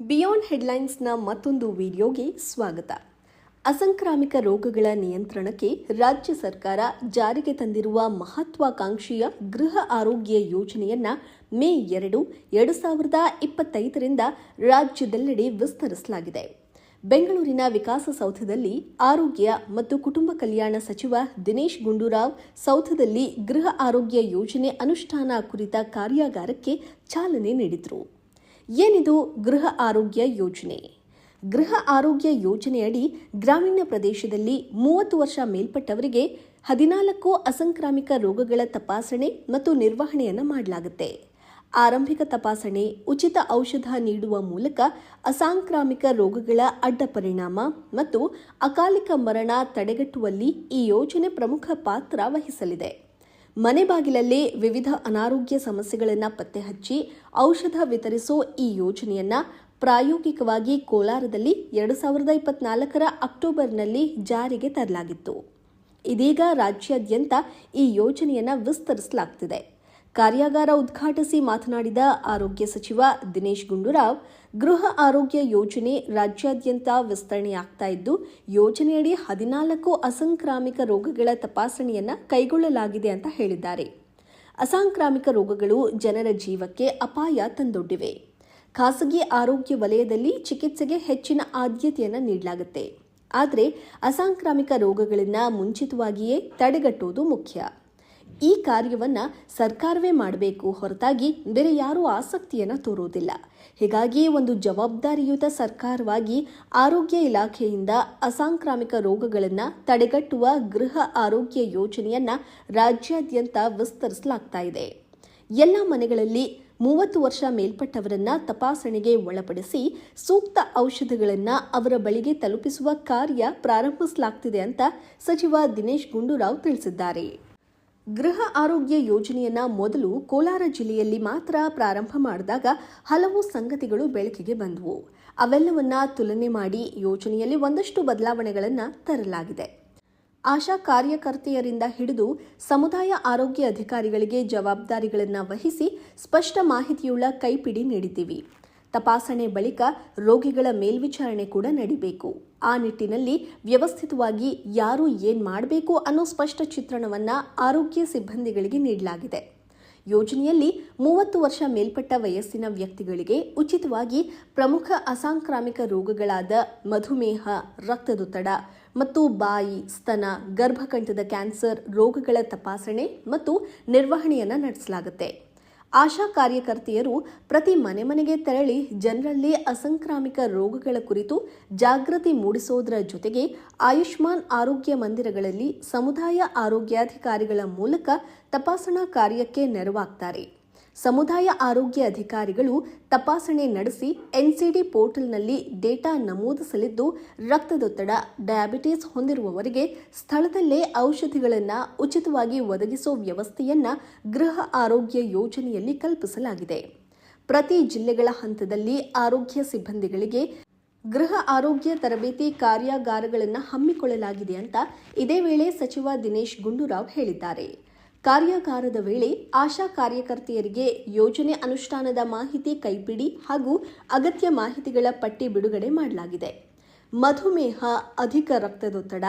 Beyond ಹೆಡ್ಲೈನ್ಸ್ನ ಮತ್ತೊಂದು ವಿಡಿಯೋಗೆ ಸ್ವಾಗತ. ಅಸಂಕ್ರಾಮಿಕ ರೋಗಗಳ ನಿಯಂತ್ರಣಕ್ಕೆ ರಾಜ್ಯ ಸರ್ಕಾರ ಜಾರಿಗೆ ತಂದಿರುವ ಮಹತ್ವಾಕಾಂಕ್ಷೆಯ ಗೃಹ ಆರೋಗ್ಯ ಯೋಜನೆಯನ್ನು ಮೇ ಎರಡು ಎರಡು ಸಾವಿರದ ಇಪ್ಪತ್ತೈದರಿಂದ ರಾಜ್ಯದೆಲ್ಲೆಡೆ ವಿಸ್ತರಿಸಲಾಗಿದೆ. ಬೆಂಗಳೂರಿನ ವಿಕಾಸಸೌಧದಲ್ಲಿ ಆರೋಗ್ಯ ಮತ್ತು ಕುಟುಂಬ ಕಲ್ಯಾಣ ಸಚಿವ ದಿನೇಶ್ ಗುಂಡೂರಾವ್ ಸೌಧದಲ್ಲಿ ಗೃಹ ಆರೋಗ್ಯ ಯೋಜನೆ ಅನುಷ್ಠಾನ ಕುರಿತ ಕಾರ್ಯಾಗಾರಕ್ಕೆ ಚಾಲನೆ ನೀಡಿದರು. ಏನಿದು ಗೃಹ ಆರೋಗ್ಯ ಯೋಜನೆ? ಗೃಹ ಆರೋಗ್ಯ ಯೋಜನೆಯಡಿ ಗ್ರಾಮೀಣ ಪ್ರದೇಶದಲ್ಲಿ ಮೂವತ್ತು ವರ್ಷ ಮೇಲ್ಪಟ್ಟವರಿಗೆ ಹದಿನಾಲ್ಕು ಅಸಂಕ್ರಾಮಿಕ ರೋಗಗಳ ತಪಾಸಣೆ ಮತ್ತು ನಿರ್ವಹಣೆಯನ್ನು ಮಾಡಲಾಗುತ್ತೆ. ಆರಂಭಿಕ ತಪಾಸಣೆ ಉಚಿತ ಔಷಧ ನೀಡುವ ಮೂಲಕ ಅಸಾಂಕ್ರಾಮಿಕ ರೋಗಗಳ ಅಡ್ಡ ಪರಿಣಾಮ ಮತ್ತು ಅಕಾಲಿಕ ಮರಣ ತಡೆಗಟ್ಟುವಲ್ಲಿ ಈ ಯೋಜನೆ ಪ್ರಮುಖ ಪಾತ್ರ ವಹಿಸಲಿದೆ. ಮನೆ ಬಾಗಿಲಲ್ಲೇ ವಿವಿಧ ಅನಾರೋಗ್ಯ ಸಮಸ್ಯೆಗಳನ್ನು ಪತ್ತೆ ಹಚ್ಚಿ ಔಷಧ ವಿತರಿಸೋ ಈ ಯೋಜನೆಯನ್ನ ಪ್ರಾಯೋಗಿಕವಾಗಿ ಕೋಲಾರದಲ್ಲಿ ಎರಡು ಸಾವಿರದ ಇಪ್ಪತ್ನಾಲ್ಕರ ಅಕ್ಟೋಬರ್ನಲ್ಲಿ ಜಾರಿಗೆ ತರಲಾಗಿತ್ತು. ಇದೀಗ ರಾಜ್ಯಾದ್ಯಂತ ಈ ಯೋಜನೆಯನ್ನು ವಿಸ್ತರಿಸಲಾಗ್ತಿದೆ. ಕಾರ್ಯಾಗಾರ ಉದ್ಘಾಟಿಸಿ ಮಾತನಾಡಿದ ಆರೋಗ್ಯ ಸಚಿವ ದಿನೇಶ್ ಗುಂಡೂರಾವ್, ಗೃಹ ಆರೋಗ್ಯ ಯೋಜನೆ ರಾಜ್ಯಾದ್ಯಂತ ವಿಸ್ತರಣೆಯಾಗ್ತಾ ಇದ್ದು, ಯೋಜನೆಯಡಿ ಹದಿನಾಲ್ಕು ಅಸಾಂಕ್ರಾಮಿಕ ರೋಗಗಳ ತಪಾಸಣೆಯನ್ನ ಕೈಗೊಳ್ಳಲಾಗಿದೆ ಅಂತ ಹೇಳಿದ್ದಾರೆ. ಅಸಾಂಕ್ರಾಮಿಕ ರೋಗಗಳು ಜನರ ಜೀವಕ್ಕೆ ಅಪಾಯ ತಂದೊಡ್ಡಿವೆ. ಖಾಸಗಿ ಆರೋಗ್ಯ ವಲಯದಲ್ಲಿ ಚಿಕಿತ್ಸೆಗೆ ಹೆಚ್ಚಿನ ಆದ್ಯತೆಯನ್ನು ನೀಡಲಾಗುತ್ತೆ. ಆದರೆ ಅಸಾಂಕ್ರಾಮಿಕ ರೋಗಗಳನ್ನು ಮುಂಚಿತವಾಗಿಯೇ ತಡೆಗಟ್ಟುವುದು ಮುಖ್ಯ. ಈ ಕಾರ್ಯವನ್ನ ಸರ್ಕಾರವೇ ಮಾಡಬೇಕು ಹೊರತಾಗಿ ಬೇರೆ ಯಾರೂ ಆಸಕ್ತಿಯನ್ನು ತೋರುವುದಿಲ್ಲ. ಹೀಗಾಗಿ ಒಂದು ಜವಾಬ್ದಾರಿಯುತ ಸರ್ಕಾರವಾಗಿ ಆರೋಗ್ಯ ಇಲಾಖೆಯಿಂದ ಅಸಾಂಕ್ರಾಮಿಕ ರೋಗಗಳನ್ನು ತಡೆಗಟ್ಟುವ ಗೃಹ ಆರೋಗ್ಯ ಯೋಜನೆಯನ್ನ ರಾಜ್ಯಾದ್ಯಂತ ವಿಸ್ತರಿಸಲಾಗ್ತಾ ಇದೆ. ಎಲ್ಲ ಮನೆಗಳಲ್ಲಿ ಮೂವತ್ತು ವರ್ಷ ಮೇಲ್ಪಟ್ಟವರನ್ನ ತಪಾಸಣೆಗೆ ಒಳಪಡಿಸಿ ಸೂಕ್ತ ಔಷಧಗಳನ್ನು ಅವರ ಬಳಿಗೆ ತಲುಪಿಸುವ ಕಾರ್ಯ ಪ್ರಾರಂಭಿಸಲಾಗ್ತಿದೆ ಅಂತ ಸಚಿವ ದಿನೇಶ್ ಗುಂಡೂರಾವ್ ತಿಳಿಸಿದ್ದಾರೆ. ಗೃಹ ಆರೋಗ್ಯ ಯೋಜನೆಯನ್ನ ಮೊದಲು ಕೋಲಾರ ಜಿಲ್ಲೆಯಲ್ಲಿ ಮಾತ್ರ ಪ್ರಾರಂಭ ಮಾಡಿದಾಗ ಹಲವು ಸಂಗತಿಗಳು ಬೆಳಕಿಗೆ ಬಂದವು. ಅವೆಲ್ಲವನ್ನ ತುಲನೆ ಮಾಡಿ ಯೋಜನೆಯಲ್ಲಿ ಒಂದಷ್ಟು ಬದಲಾವಣೆಗಳನ್ನು ತರಲಾಗಿದೆ. ಆಶಾ ಕಾರ್ಯಕರ್ತೆಯರಿಂದ ಹಿಡಿದು ಸಮುದಾಯ ಆರೋಗ್ಯ ಅಧಿಕಾರಿಗಳಿಗೆ ಜವಾಬ್ದಾರಿಗಳನ್ನು ವಹಿಸಿ ಸ್ಪಷ್ಟ ಮಾಹಿತಿಯುಳ್ಳ ಕೈಪಿಡಿ ನೀಡಿದ್ದೀವಿ. ತಪಾಸಣೆ ಬಳಿಕ ರೋಗಿಗಳ ಮೇಲ್ವಿಚಾರಣೆ ಕೂಡ ನಡಿಬೇಕು. ಆ ನಿಟ್ಟಿನಲ್ಲಿ ವ್ಯವಸ್ಥಿತವಾಗಿ ಯಾರು ಏನ್ ಮಾಡಬೇಕು ಅನ್ನೋ ಸ್ಪಷ್ಟ ಚಿತ್ರಣವನ್ನ ಆರೋಗ್ಯ ಸಿಬ್ಬಂದಿಗಳಿಗೆ ನೀಡಲಾಗಿದೆ. ಯೋಜನೆಯಲ್ಲಿ ಮೂವತ್ತು ವರ್ಷ ಮೇಲ್ಪಟ್ಟ ವಯಸ್ಸಿನ ವ್ಯಕ್ತಿಗಳಿಗೆ ಉಚಿತವಾಗಿ ಪ್ರಮುಖ ಅಸಾಂಕ್ರಾಮಿಕ ರೋಗಗಳಾದ ಮಧುಮೇಹ, ರಕ್ತದೊತ್ತಡ ಮತ್ತು ಬಾಯಿ, ಸ್ತನ, ಗರ್ಭಕಂಠದ ಕ್ಯಾನ್ಸರ್ ರೋಗಗಳ ತಪಾಸಣೆ ಮತ್ತು ನಿರ್ವಹಣೆಯನ್ನು ನಡೆಸಲಾಗುತ್ತೆ. ಆಶಾ ಕಾರ್ಯಕರ್ತೆಯರು ಪ್ರತಿ ಮನೆ ಮನೆಗೆ ತೆರಳಿ ಜನರಲ್ಲಿ ಅಸಂಕ್ರಾಮಿಕ ರೋಗಗಳ ಕುರಿತು ಜಾಗೃತಿ ಮೂಡಿಸೋದರ ಜೊತೆಗೆ ಆಯುಷ್ಮಾನ್ ಆರೋಗ್ಯ ಮಂದಿರಗಳಲ್ಲಿ ಸಮುದಾಯ ಆರೋಗ್ಯಾಧಿಕಾರಿಗಳ ಮೂಲಕ ತಪಾಸಣಾ ಕಾರ್ಯಕ್ಕೆ ನೆರವಾಗ್ತಾರೆ. ಸಮುದಾಯ ಆರೋಗ್ಯ ಅಧಿಕಾರಿಗಳು ತಪಾಸಣೆ ನಡೆಸಿ ಎನ್ಸಿಡಿ ಪೋರ್ಟಲ್ನಲ್ಲಿ ಡೇಟಾ ನಮೂದಿಸಲಿದ್ದು, ರಕ್ತದೊತ್ತಡ, ಡಯಾಬಿಟಿಸ್ ಹೊಂದಿರುವವರಿಗೆ ಸ್ಥಳದಲ್ಲೇ ಔಷಧಿಗಳನ್ನು ಉಚಿತವಾಗಿ ಒದಗಿಸೋ ವ್ಯವಸ್ಥೆಯನ್ನು ಗೃಹ ಆರೋಗ್ಯ ಯೋಜನೆಯಲ್ಲಿ ಕಲ್ಪಿಸಲಾಗಿದೆ. ಪ್ರತಿ ಜಿಲ್ಲೆಗಳ ಹಂತದಲ್ಲಿ ಆರೋಗ್ಯ ಸಿಬ್ಬಂದಿಗಳಿಗೆ ಗೃಹ ಆರೋಗ್ಯ ತರಬೇತಿ ಕಾರ್ಯಾಗಾರಗಳನ್ನು ಹಮ್ಮಿಕೊಳ್ಳಲಾಗಿದೆ ಅಂತ ಇದೇ ವೇಳೆ ಸಚಿವ ದಿನೇಶ್ ಗುಂಡೂರಾವ್ ಹೇಳಿದ್ದಾರೆ. ಕಾರ್ಯಾಗಾರದ ವೇಳೆ ಆಶಾ ಕಾರ್ಯಕರ್ತೆಯರಿಗೆ ಯೋಜನೆ ಅನುಷ್ಠಾನದ ಮಾಹಿತಿ ಕೈಪಿಡಿ ಹಾಗೂ ಅಗತ್ಯ ಮಾಹಿತಿಗಳ ಪಟ್ಟಿ ಬಿಡುಗಡೆ ಮಾಡಲಾಗಿದೆ. ಮಧುಮೇಹ, ಅಧಿಕ ರಕ್ತದೊತ್ತಡ,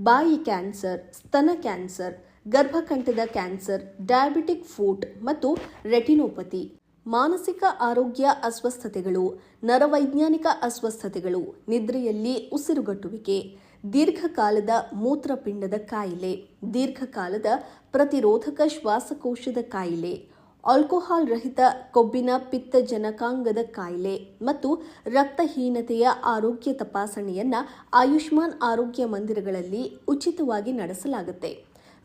ಬಾಯಿ ಕ್ಯಾನ್ಸರ್, ಸ್ತನ ಕ್ಯಾನ್ಸರ್, ಗರ್ಭಕಂಠದ ಕ್ಯಾನ್ಸರ್, ಡಯಾಬಿಟಿಕ್ ಫೂಟ್ ಮತ್ತು ರೆಟಿನೋಪತಿ, ಮಾನಸಿಕ ಆರೋಗ್ಯ ಅಸ್ವಸ್ಥತೆಗಳು, ನರವೈಜ್ಞಾನಿಕ ಅಸ್ವಸ್ಥತೆಗಳು, ನಿದ್ರೆಯಲ್ಲಿ ಉಸಿರುಗಟ್ಟುವಿಕೆ, ದೀರ್ಘಕಾಲದ ಮೂತ್ರಪಿಂಡದ ಕಾಯಿಲೆ, ದೀರ್ಘಕಾಲದ ಪ್ರತಿರೋಧಕ ಶ್ವಾಸಕೋಶದ ಕಾಯಿಲೆ, ಆಲ್ಕೋಹಾಲ್ ರಹಿತ ಕೊಬ್ಬಿನ ಪಿತ್ತಜನಕಾಂಗದ ಕಾಯಿಲೆ ಮತ್ತು ರಕ್ತಹೀನತೆಯ ಆರೋಗ್ಯ ತಪಾಸಣೆಯನ್ನ ಆಯುಷ್ಮಾನ್ ಆರೋಗ್ಯ ಮಂದಿರಗಳಲ್ಲಿ ಉಚಿತವಾಗಿ ನಡೆಸಲಾಗುತ್ತೆ.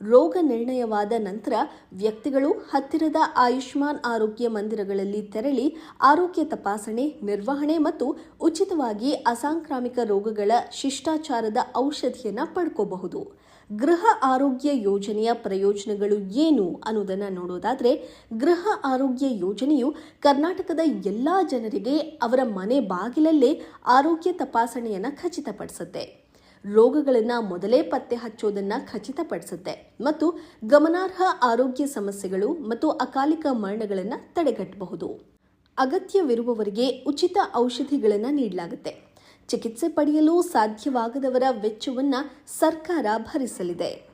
ರೋಗ ನಿರ್ಣಯವಾದ ನಂತರ ವ್ಯಕ್ತಿಗಳು ಹತ್ತಿರದ ಆಯುಷ್ಮಾನ್ ಆರೋಗ್ಯ ಮಂದಿರಗಳಲ್ಲಿ ತೆರಳಿ ಆರೋಗ್ಯ ತಪಾಸಣೆ, ನಿರ್ವಹಣೆ ಮತ್ತು ಉಚಿತವಾಗಿ ಅಸಾಂಕ್ರಾಮಿಕ ರೋಗಗಳ ಶಿಷ್ಟಾಚಾರದ ಔಷಧಿಯನ್ನು ಪಡ್ಕೋಬಹುದು. ಗೃಹ ಆರೋಗ್ಯ ಯೋಜನೆಯ ಪ್ರಯೋಜನಗಳು ಏನು ಅನ್ನೋದನ್ನು ನೋಡೋದಾದರೆ, ಗೃಹ ಆರೋಗ್ಯ ಯೋಜನೆಯು ಕರ್ನಾಟಕದ ಎಲ್ಲ ಜನರಿಗೆ ಅವರ ಮನೆ ಬಾಗಿಲಲ್ಲೇ ಆರೋಗ್ಯ ತಪಾಸಣೆಯನ್ನು ಖಚಿತಪಡಿಸುತ್ತೆ. ರೋಗಗಳನ್ನು ಮೊದಲೇ ಪತ್ತೆ ಹಚ್ಚೋದನ್ನು ಖಚಿತಪಡಿಸುತ್ತೆ ಮತ್ತು ಗಮನಾರ್ಹ ಆರೋಗ್ಯ ಸಮಸ್ಯೆಗಳು ಮತ್ತು ಅಕಾಲಿಕ ಮರಣಗಳನ್ನು ತಡೆಗಟ್ಟಬಹುದು. ಅಗತ್ಯವಿರುವವರಿಗೆ ಉಚಿತ ಔಷಧಿಗಳನ್ನು ನೀಡಲಾಗುತ್ತೆ. ಚಿಕಿತ್ಸೆ ಪಡೆಯಲು ಸಾಧ್ಯವಾಗದವರ ವೆಚ್ಚವನ್ನು ಸರ್ಕಾರ ಭರಿಸಲಿದೆ.